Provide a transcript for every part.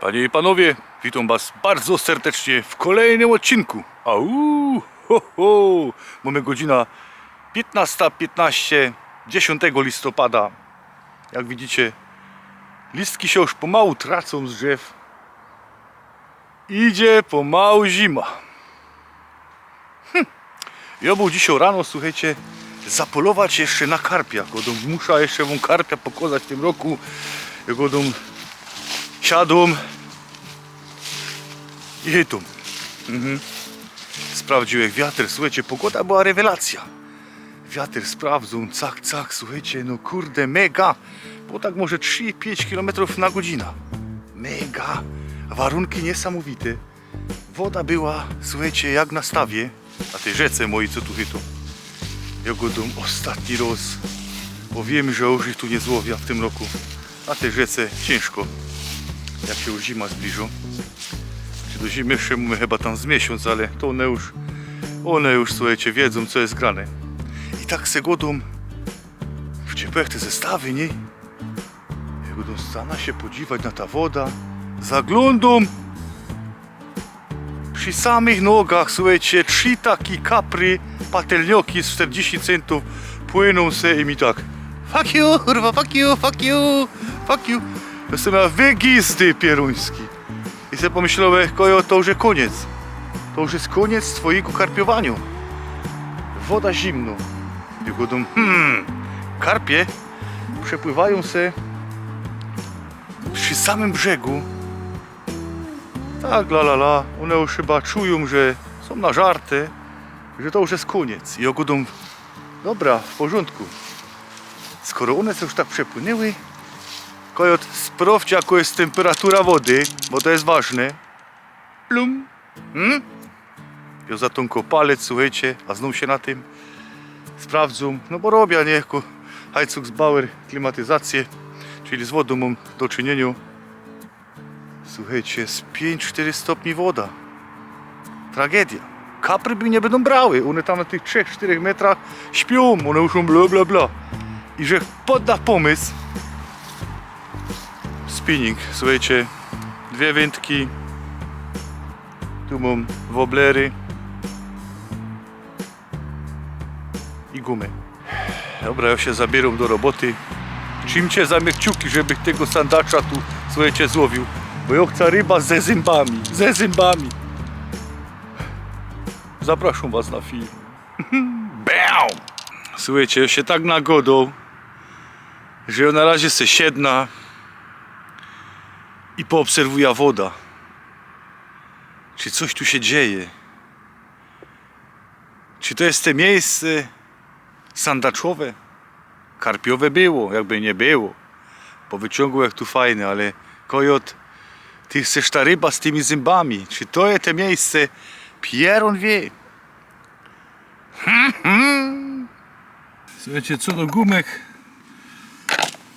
Panie i panowie, witam was bardzo serdecznie w kolejnym odcinku. Au, ho, ho. Mamy godzina 15.15, 10 listopada. Jak widzicie, listki się już pomału tracą z drzew. Idzie pomału zima. Hm. Ja był dzisiaj rano, słuchajcie, zapolować jeszcze na karpia. Godą muszę jeszcze wam karpia pokazać w tym roku. Godą siadłem i hitą. Mhm. Sprawdziłem wiatr, słuchajcie, pogoda była rewelacja. Wiatr sprawdzą, cak, cak, słuchajcie, no kurde, mega. Było tak może 3-5 km na godzinę. Mega. Warunki niesamowite. Woda była, słuchajcie, jak na stawie, na tej rzece mojej, co tu chytą. Ja go dom ostatni raz, bo wiem, że już ich tu nie złowia w tym roku. Na tej rzece ciężko, jak się już zima zbliża. Czy do zimy jeszcze mamy chyba tam z miesiąc, ale to one już, one już, słuchajcie, wiedzą, co jest grane. I tak se godą w ciepłych te zestawy, nie? Ja godą stana się podziwać na ta woda, zaglądam przy samych nogach, słuchajcie, trzy takie kapry, patelnioki z 40 centów płyną se i mi tak Fuck you, kurwa, fuck you, fuck you, fuck you. To są ja wygisty pieruński. I sobie pomyślałem, kojo, to już jest koniec. To już jest koniec twojego karpiowania. Woda zimno. I godą, hmm, karpie przepływają se przy samym brzegu tak, la la la. One już chyba czują, że są na żarty, że to już jest koniec. I ogodą, dobra, w porządku. Skoro one już tak przepłynęły, kojot, sprawdź jaka jest temperatura wody, bo to jest ważne. Plum. Hmm? Ja zatonko palec, słuchajcie, a znów się na tym sprawdzą. No bo robię, nie, jako Heizugsbauer klimatyzację, czyli z wodą mam do czynienia. Słuchajcie, z 5-4 stopni woda. Tragedia. Kapry by nie będą brały. One tam na tych 3-4 metrach śpią. One już bla bla bla. I że podda pomysł. Spinning. Słuchajcie, dwie wędki. Tu mam woblery. I gumy. Dobra, ja się zabieram do roboty. Czymcie zamię kciuki, żeby tego sandacza tu, słuchajcie, złowił. Bo ja chcę ryba ze zębami, ze zębami. Zapraszam was na film. Bam! Słuchajcie, ja się tak nagodą, że ja na razie se siedna i poobserwuję woda. Czy coś tu się dzieje? Czy to jest te miejsce sandaczowe? Karpiowe było, jakby nie było. Po wyciągu jak tu fajne, ale kojot ty chcesz ta ryba z tymi zębami. Czy to jest to miejsce? Pieron wie. Słuchajcie, co do gumek,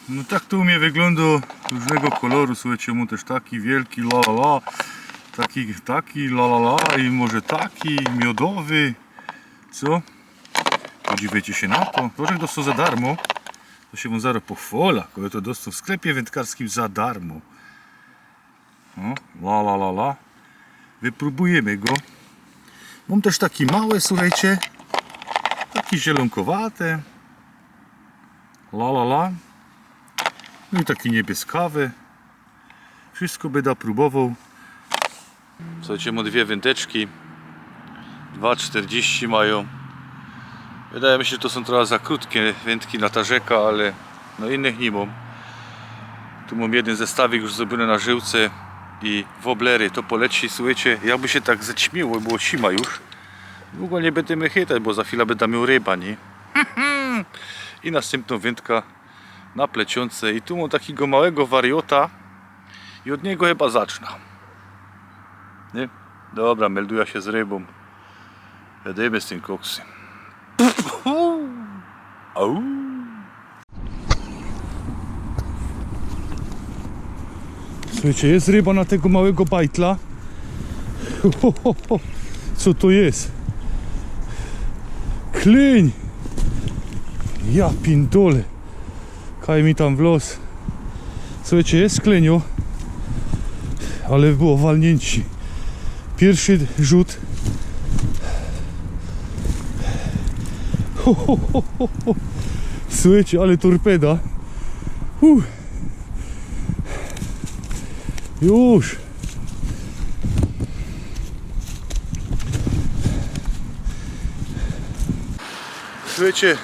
no tak to u mnie wygląda różnego koloru. Słuchajcie, mu też taki wielki la la la, taki, taki la la la i może taki miodowy. Co? Podziwiajcie się na to. Że dostał za darmo, to się mu zaraz pochwala, kogo to dostał w sklepie wędkarskim za darmo. No, la la la la. Wypróbujemy go. Mam też taki małe, słuchajcie. Taki zielonkowate. La la la. No i taki niebieskawy. Wszystko będę próbował. Słuchajcie, mam dwie wędeczki. 2,40 mają. Wydaje mi się, że to są trochę za krótkie wędki na tarzeka, ale no innych nie mam. Tu mam jeden zestawik już zrobiony na żyłce i woblery. To poleci, słuchajcie, jakby się tak zaćmiło, było sima już. Długo nie będziemy chytać, bo za chwilę będę miał ryba, nie? I następną wędka na plecionce. I tu mam takiego małego wariota i od niego chyba zacznę. Nie? Dobra, melduję się z rybą. Jademy z tym koksem. Au. Słuchajcie, jest ryba na tego małego bajtla. Co to jest? Klin! Ja pindole. Kaj mi tam w los. Słuchajcie, jest kleniu. ale było walnięci. Pierwszy rzut. Słuchajcie, ale torpeda. Już. Słuchajcie,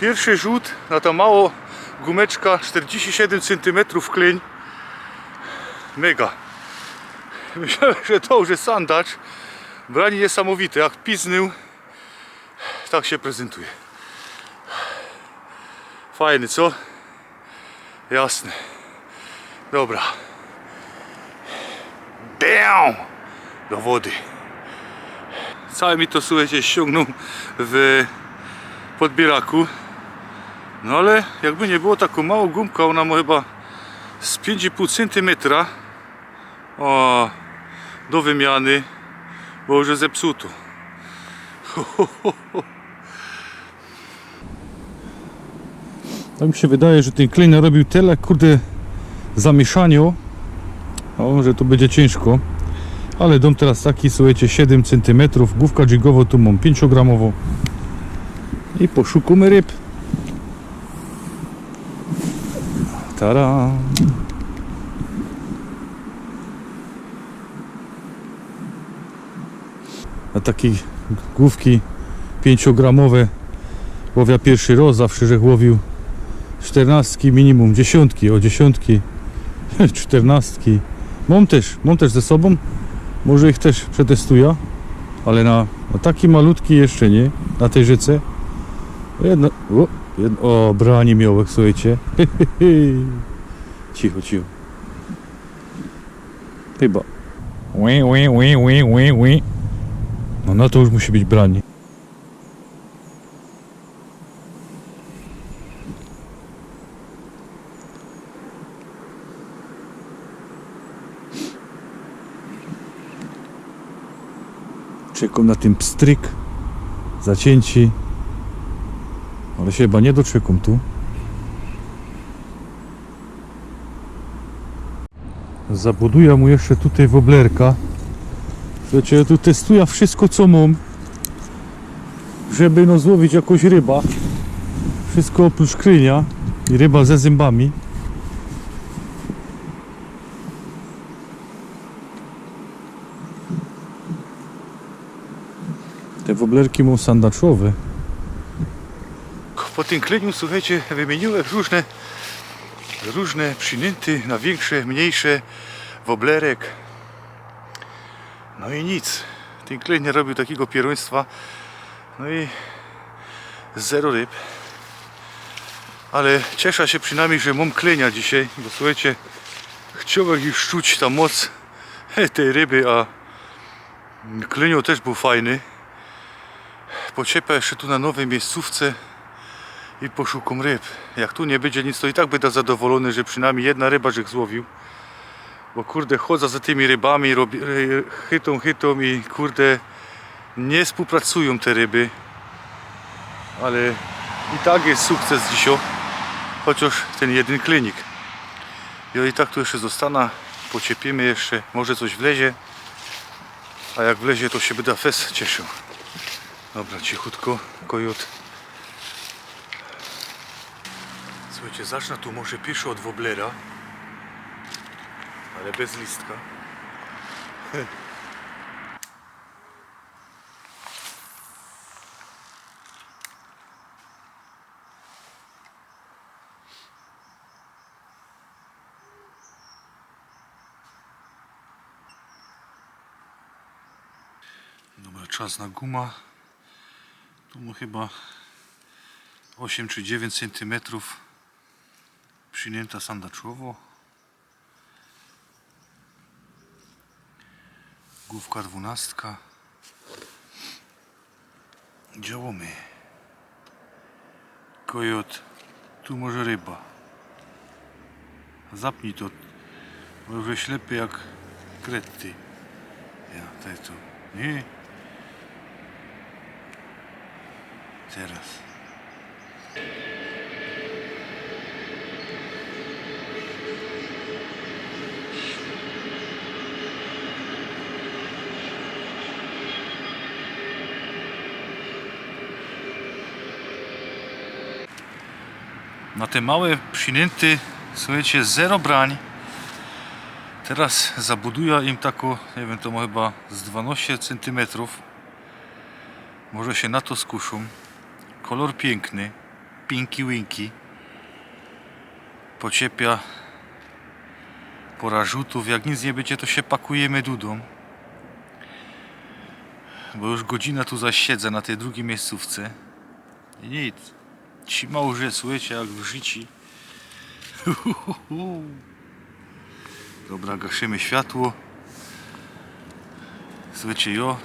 pierwszy rzut na ta mało gumeczka 47 cm klin. Mega. Myślałem, że to już jest sandacz. Brani niesamowite, jak piznył. Tak się prezentuje. Fajny, co? Jasne. Dobra. Bam! Do wody. Całe mi to słuchajcie ściągnął w podbieraku. No ale jakby nie było taką małą gumkę, ona ma chyba z 5,5 cm. O, do wymiany, bo już jest zepsuto. Tak mi się wydaje, że ten klej narobił tyle, kurde, zamieszania, o, że to będzie ciężko. Ale dom teraz taki, słuchajcie, 7 cm, główka jigowo tu mam 5 gramową. I poszukamy ryb. Tara. Na takiej główki 5-gramowe łowia pierwszy roz, zawsze że łowił 14 minimum, dziesiątki, o dziesiątki, 14. Mam też, mam też ze sobą, może ich też przetestuję, ale na, na taki malutki jeszcze nie, na tej rzece. Jedno, o branie miołek, słuchajcie. cicho, cicho. Chyba. Ły, ły, ły, ły, ły, ły. No na to już musi być branie. Czekam na ten pstryk. Zacięci. Ale się chyba nie doczekam tu. Zabuduję mu jeszcze tutaj woblerka. Słuchajcie, ja tu testuję wszystko co mam. Żeby no złowić jakąś ryba. Wszystko oprócz krynia. I ryba ze zębami. Te woblerki mam sandaczowe. Po tym kleniu, słuchajcie, wymieniłem różne, różne przynęty na większe, mniejsze, woblerek. No i nic. Ten kleń nie robił takiego pieruństwa. No i zero ryb. Ale cieszę się przynajmniej, że mam klenia dzisiaj, bo słuchajcie, chciałem już czuć ta moc tej ryby, a klenio też był fajny. Pociepię jeszcze tu na nowej miejscówce i poszukam ryb. Jak tu nie będzie nic, to i tak będę zadowolony, że przynajmniej jedna ryba żech złowił. Bo kurde, chodzę za tymi rybami, robi, chytą, chytą i kurde, nie współpracują te ryby. Ale i tak jest sukces dzisiaj. Chociaż ten jeden klinik. Ja i tak tu jeszcze zostanę, pociepimy jeszcze, może coś wlezie. A jak wlezie, to się będę fest cieszył. Dobra, cichutko, kojot. Słuchajcie, zacznę tu może piszę od woblera, ale bez listka. Dobra, czas na guma. Tu mu chyba 8 czy 9 cm przynięta sandaczowo. Główka dwunastka. Działamy. Kojot. Tu może ryba. Zapnij to. Już ślepy jak krety. Ja, tutaj tu. Nie. Teraz. Na te małe przynęty, słuchajcie, zero brań. Teraz zabuduję im taką, nie wiem, to ma chyba z 12 cm. Może się na to skuszą. Kolor piękny, pinki winki. Pociepia pora rzutów. Jak nic nie będzie, to się pakujemy dudą. Bo już godzina tu zaś siedzę na tej drugiej miejscówce. I nic. Ci małże, słuchajcie, jak w życiu. Dobra, gaszymy światło. Słuchajcie, jo.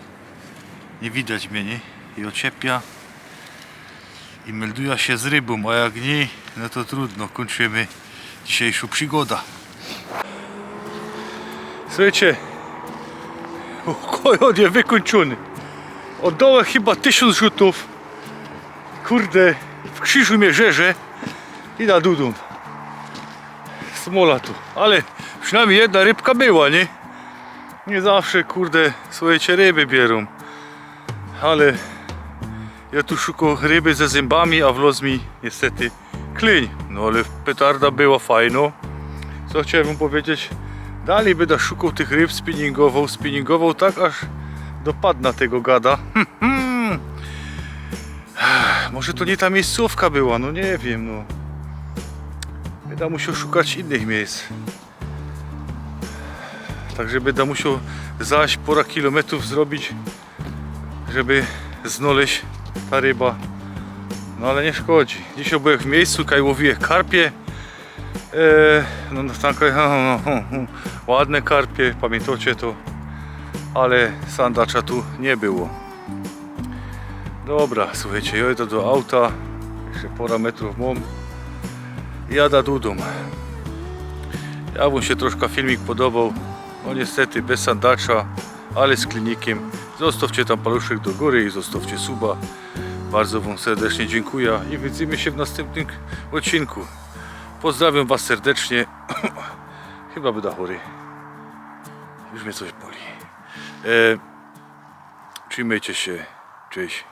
Nie widać mnie, nie? I ociepia. I melduje się z rybą, a jak nie, no to trudno. Kończymy dzisiejszą przygodę. Słuchajcie, kojot jest wykończony. Oddałem chyba tysiąc rzutów. Kurde, w krzyżu mnie i na dudą. Smola tu, ale przynajmniej jedna rybka była, nie? Nie zawsze, kurde, słuchajcie, ryby bierą. Ale ja tu szukam ryby ze zębami, a wlazł mi niestety klin. No ale petarda była fajno. Co chciałem powiedzieć? Dalej będę szukał tych ryb, spinningował, spinningował tak aż dopadł na tego gada. Może to nie ta miejscówka była, no nie wiem, no. Będę musiał szukać innych miejsc. Także będę musiał zaś pora kilometrów zrobić, żeby znaleźć ta ryba. No ale nie szkodzi. Dzisiaj byłem w miejscu, kaj łowiłem karpie. Eee, no, no, tam, no, no, no, no, ładne karpie, pamiętacie to? Ale sandacza tu nie było. Dobra, słuchajcie, ja idę do auta. Jeszcze pora metrów mam. Jada dudą. Ja bym się troszkę filmik podobał. No niestety bez sandacza, ale z klinikiem. Zostawcie tam paluszek do góry i zostawcie suba. Bardzo Wam serdecznie dziękuję i widzimy się w następnym odcinku. Pozdrawiam Was serdecznie. Chyba będę chory. Już mnie coś boli. E, trzymajcie się. Cześć.